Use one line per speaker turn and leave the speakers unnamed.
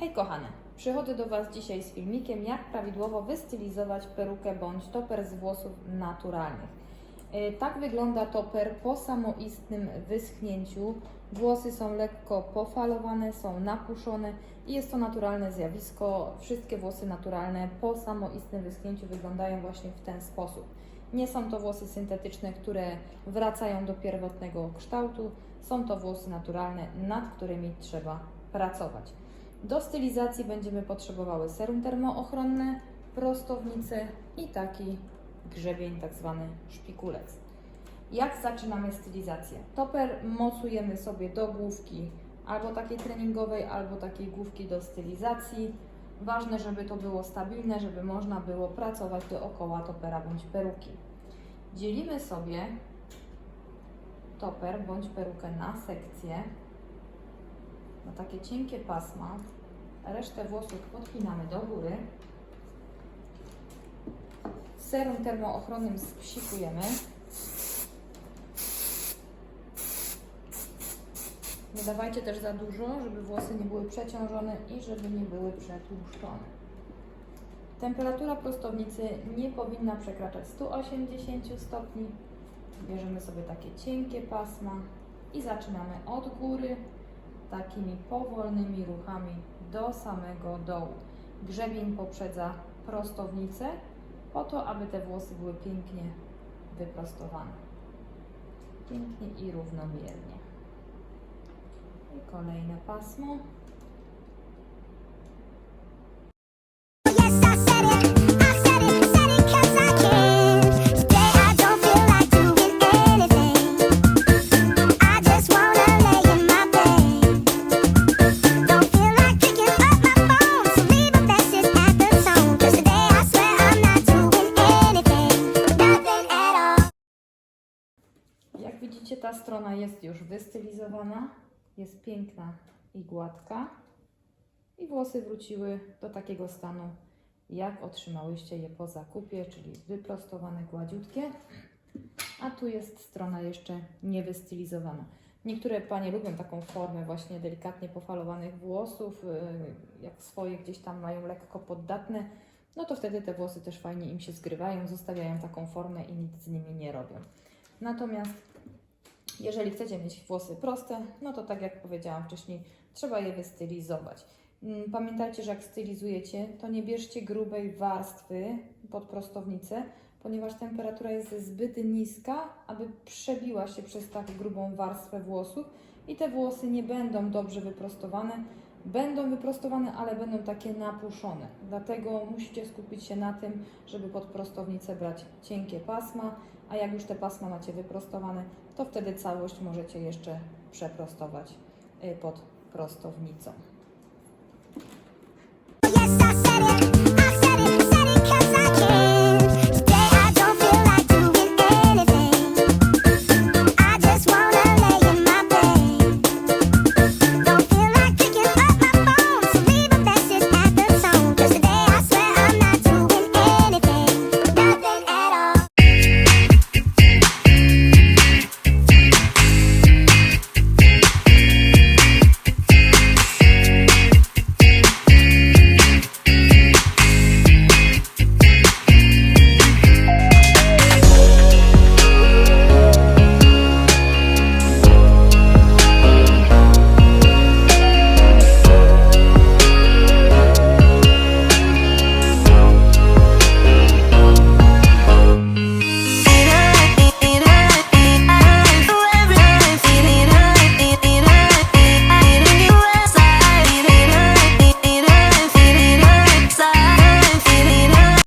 Hej kochane, przychodzę do Was dzisiaj z filmikiem, jak prawidłowo wystylizować perukę bądź toper z włosów naturalnych. E, Tak wygląda toper po samoistnym wyschnięciu. Włosy są lekko pofalowane, są napuszone i jest to naturalne zjawisko. Wszystkie włosy naturalne po samoistnym wyschnięciu wyglądają właśnie w ten sposób. Nie są to włosy syntetyczne, które wracają do pierwotnego kształtu. Są to włosy naturalne, nad którymi trzeba pracować. Do stylizacji będziemy potrzebowały serum termoochronne, prostownicę i taki grzebień, tak zwany szpikulec. Jak zaczynamy stylizację? Toper mocujemy sobie do główki albo takiej treningowej, albo takiej główki do stylizacji. Ważne, żeby to było stabilne, żeby można było pracować dookoła topera bądź peruki. Dzielimy sobie toper bądź perukę na sekcje, na takie cienkie pasma. Resztę włosów podpinamy do góry. Serum termoochronnym spsikujemy. Nie dawajcie też za dużo, żeby włosy nie były przeciążone i żeby nie były przetłuszczone. Temperatura prostownicy nie powinna przekraczać 180 stopni. Bierzemy sobie takie cienkie pasma i zaczynamy od góry takimi powolnymi ruchami do samego dołu. Grzebień poprzedza prostownicę po to, aby te włosy były pięknie wyprostowane. Pięknie i równomiernie. I kolejne pasmo. Widzicie, ta strona jest już wystylizowana, jest piękna i gładka. I włosy wróciły do takiego stanu, jak otrzymałyście je po zakupie, czyli wyprostowane, gładziutkie. A tu jest strona jeszcze niewystylizowana. Niektóre panie lubią taką formę właśnie delikatnie pofalowanych włosów, yy, jak swoje gdzieś tam mają lekko poddatne, no to wtedy te włosy też fajnie im się zgrywają, zostawiają taką formę i nic z nimi nie robią. Natomiast jeżeli chcecie mieć włosy proste, no to tak jak powiedziałam wcześniej, trzeba je wystylizować. Mm, Pamiętajcie, że jak stylizujecie, to nie bierzcie grubej warstwy pod prostownicę, ponieważ temperatura jest zbyt niska, aby przebiła się przez tak grubą warstwę włosów i te włosy nie będą dobrze wyprostowane. Będą wyprostowane, ale będą takie napuszone. Dlatego musicie skupić się na tym, żeby pod prostownicę brać cienkie pasma, a jak już te pasma macie wyprostowane, to wtedy całość możecie jeszcze przeprostować y, pod prostownicą.